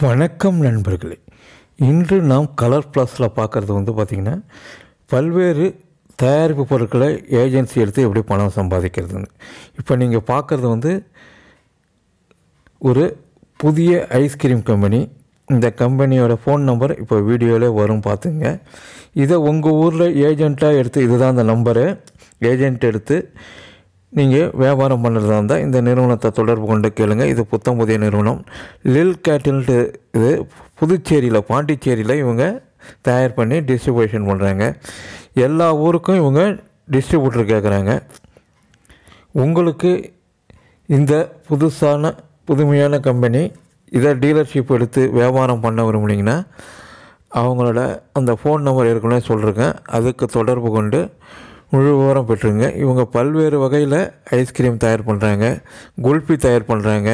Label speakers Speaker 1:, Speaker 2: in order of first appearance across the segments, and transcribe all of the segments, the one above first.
Speaker 1: வணக்கம் நண்பர்களே. இன்று நாம் கலர் ப்ளஸில் பார்க்குறது வந்து பார்த்திங்கன்னா பல்வேறு தயாரிப்பு பொருட்களை ஏஜென்சி எடுத்து எப்படி பணம் சம்பாதிக்கிறதுன்னு. இப்போ நீங்கள் பார்க்குறது வந்து ஒரு புதிய ஐஸ்கிரீம் கம்பெனி இந்த கம்பெனியோட ஃபோன் நம்பர் இப்போ வீடியோவில் வரும் பார்த்துங்க. இதை உங்கள் ஊரில் ஏஜெண்ட்டாக எடுத்து இதுதான் அந்த நம்பரு ஏஜென்ட் எடுத்து நீங்கள் வியாபாரம் பண்ணுறதா இருந்தால் இந்த நிறுவனத்தை தொடர்பு கொண்டு கேளுங்க. இது புத்தம் புதிய நிறுவனம். லில் கேட்டில்ட்டு இது புதுச்சேரியில் பாண்டிச்சேரியில் இவங்க தயார் பண்ணி டிஸ்ட்ரிபியூஷன் பண்ணுறாங்க எல்லா ஊருக்கும் இவங்க டிஸ்ட்ரிபியூட்டர் கேட்குறாங்க உங்களுக்கு இந்த புதுசான புதுமையான கம்பெனி இதை டீலர்ஷிப் எடுத்து வியாபாரம் பண்ண விரும்புனீங்கன்னா அவங்களோட அந்த ஃபோன் நம்பர் ஏற்கனவே சொல்லியிருக்கேன் அதுக்கு தொடர்பு கொண்டு முழு விவரம் பெற்றுங்க. இவங்க பல்வேறு வகையில் ஐஸ்கிரீம் தயார் பண்ணுறாங்க குல்பி தயார் பண்ணுறாங்க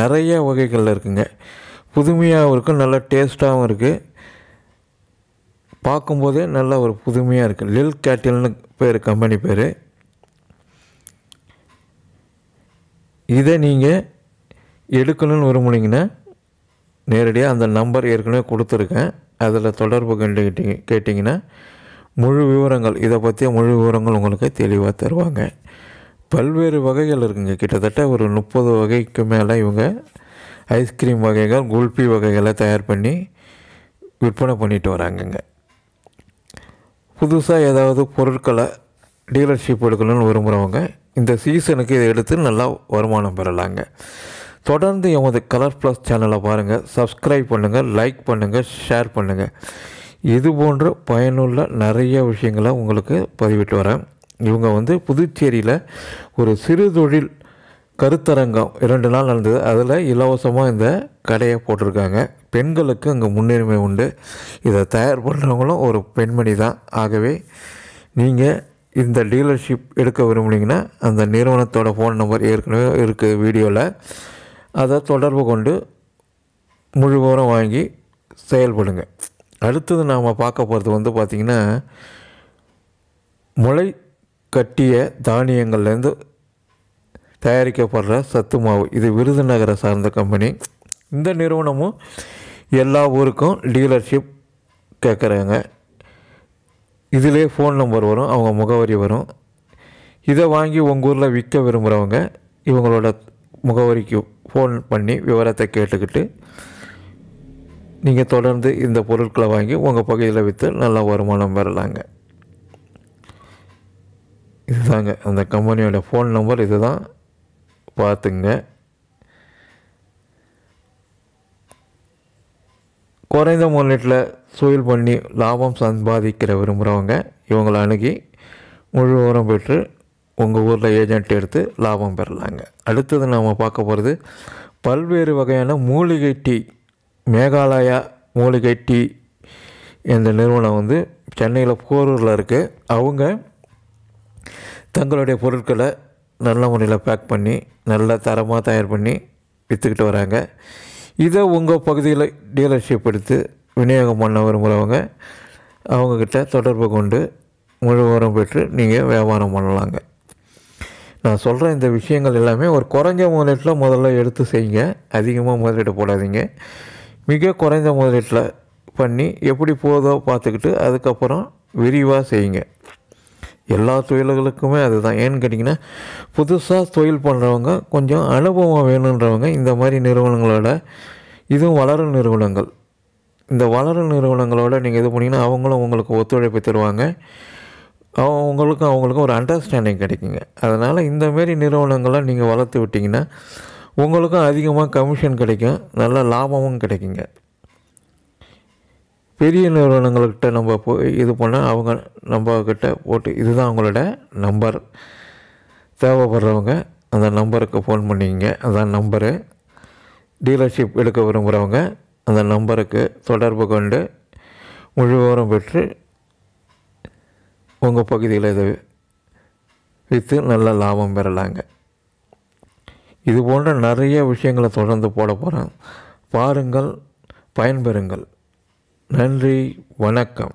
Speaker 1: நிறைய வகைகளில் இருக்குங்க. புதுமையாகவும் இருக்கும் நல்ல டேஸ்ட்டாகவும் இருக்குது பார்க்கும்போதே நல்ல ஒரு புதுமையாக இருக்குது லில் கேட்டில்னு பேர் கம்பெனி பேர். இதை நீங்கள் எடுக்கணும்னு விரும்புனீங்கன்னா நேரடியாக அந்த நம்பர் ஏற்கனவே கொடுத்துருக்கேன். அதில் தொடர்பு கண்டு கேட்டிங்கன்னா முழு விவரங்கள் இதை பற்றிய முழு விவரங்கள் உங்களுக்கு தெளிவாக தருவாங்க. பல்வேறு வகைகள் இருக்குங்க. கிட்டத்தட்ட ஒரு முப்பது வகைக்கு மேலே இவங்க ஐஸ்கிரீம் வகைகள் குல்பி வகைகளை தயார் பண்ணி விற்பனை பண்ணிட்டு வராங்கங்க. புதுசாக ஏதாவது பொருட்களை டீலர்ஷிப் எடுக்கணும்னு விரும்புகிறவங்க இந்த சீசனுக்கு இதை எடுத்து நல்லா வருமானம் பெறலாங்க. தொடர்ந்து எமது கலர் ப்ளஸ் சேனலை பாருங்கள் சப்ஸ்கிரைப் பண்ணுங்கள் லைக் பண்ணுங்கள் ஷேர் பண்ணுங்கள் இது போன்ற பயனுள்ள நிறைய விஷயங்களை உங்களுக்கு பதிவிட்டு வரேன். இவங்க வந்து புதுச்சேரியில் ஒரு சிறு தொழில் கருத்தரங்கம் இரண்டு நாள் நடந்தது. அதில் இலவசமாக இந்த கடையை போட்டிருக்காங்க. பெண்களுக்கு அங்கே முன்னுரிமை உண்டு. இதை தயார் பண்ணுறவங்களும் ஒரு பெண்மணி தான். ஆகவே நீங்கள் இந்த டீலர்ஷிப் எடுக்க விரும்புனீங்கன்னா அந்த நிறுவனத்தோட ஃபோன் நம்பர் ஏற்கனவே இருக்குது வீடியோவில் அதை தொடர்பு கொண்டு முழுவரம் வாங்கி செயல்படுங்க. அடுத்தது நாம் பார்க்க போகிறது வந்து பார்த்திங்கன்னா முளை கட்டிய தானியங்கள்லேருந்து தயாரிக்கப்படுற சத்து மாவு. இது விருதுநகரை சார்ந்த கம்பெனி. இந்த நிறுவனமும் எல்லா ஊருக்கும் டீலர்ஷிப் கேட்குறாங்க. இதிலே ஃபோன் நம்பர் வரும் அவங்க முகவரி வரும். இதை வாங்கி உங்கள் ஊரில் விற்க விரும்புகிறவங்க இவங்களோட முகவரிக்கு ஃபோன் பண்ணி விவரத்தை கேட்டுக்கிட்டு நீங்கள் தொடர்ந்து இந்த பொருட்களை வாங்கி உங்கள் பகுதியில் விற்று நல்ல வருமானம் பெறலாங்க. இதுதாங்க அந்த கம்பெனியோட ஃபோன் நம்பர் இது தான் பார்த்துங்க. குறைந்த முதலீட்டில் சுயில் பண்ணி லாபம் சம்பாதிக்கிற விரும்புகிறவங்க இவங்களை அணுகி முழு உரம் பெற்று உங்கள் ஊரில் ஏஜென்ட் எடுத்து லாபம் பெறலாங்க. அடுத்தது நாம் பார்க்க போகிறது பல்வேறு வகையான மூலிகை டீ மேகாலயா மூலிகை டீ என்ற நிறுவனம் வந்து சென்னையில் போரூரில் இருக்குது அவங்க தங்களுடைய பொருட்களை நல்ல முறையில் பேக் பண்ணி நல்ல தரமாக தயார் பண்ணி விற்றுக்கிட்டு வராங்க. இதை உங்கள் பகுதியில் டீலர்ஷிப் எடுத்து விநியோகம் பண்ண விரும்புகிறவங்க அவங்கக்கிட்ட தொடர்பு கொண்டு முழு உரம் பெற்று நீங்கள் வியாபாரம் பண்ணலாங்க. நான் சொல்கிற இந்த விஷயங்கள் எல்லாமே ஒரு குறைஞ்ச முதலீட்டில் முதல்ல எடுத்து செய்யுங்க. அதிகமாக முதலீடு போடாதீங்க. மிக குறைந்த முதலீட்டில் பண்ணி எப்படி போதோ பார்த்துக்கிட்டு அதுக்கப்புறம் விரிவாக செய்யுங்க. எல்லா தொழில்களுக்குமே அதுதான். ஏன்னு கேட்டிங்கன்னா புதுசாக தொழில் பண்ணுறவங்க கொஞ்சம் அனுபவம் வேணுன்றவங்க இந்த மாதிரி நிறுவனங்களோட இதுவும் வளரும் நிறுவனங்கள். இந்த வளரும் நிறுவனங்களோட நீங்கள் இது பண்ணிங்கன்னா அவங்களும் உங்களுக்கு ஒத்துழைப்பு தருவாங்க. அவங்களுக்கும் அவங்களுக்கும் ஒரு அண்டர்ஸ்டாண்டிங் கிடைக்குங்க. அதனால் இந்தமாரி நிறுவனங்களை நீங்கள் வளர்த்து விட்டிங்கன்னா உங்களுக்கும் அதிகமாக கமிஷன் கிடைக்கும் நல்ல லாபமும் கிடைக்குங்க. பெரிய நிறுவனங்கள்கிட்ட நம்ம போய் இது பண்ணால் அவங்க நம்மக்கிட்ட போட்டு இதுதான் அவங்களோட நம்பர் தேவைப்படுறவங்க அந்த நம்பருக்கு ஃபோன் பண்ணிக்கங்க அதான் நம்பரு டீலர்ஷிப் எடுக்க விரும்புகிறவங்க அந்த நம்பருக்கு தொடர்பு கொண்டு முழு விவரம் பெற்று உங்கள் பகுதியில் இதை விற்று நல்ல லாபம் பெறலாங்க. இது போன்ற நிறைய விஷயங்களை தொடர்ந்து போட போகிறேன் பாருங்கள் பயன்பெறுங்கள். நன்றி வணக்கம்.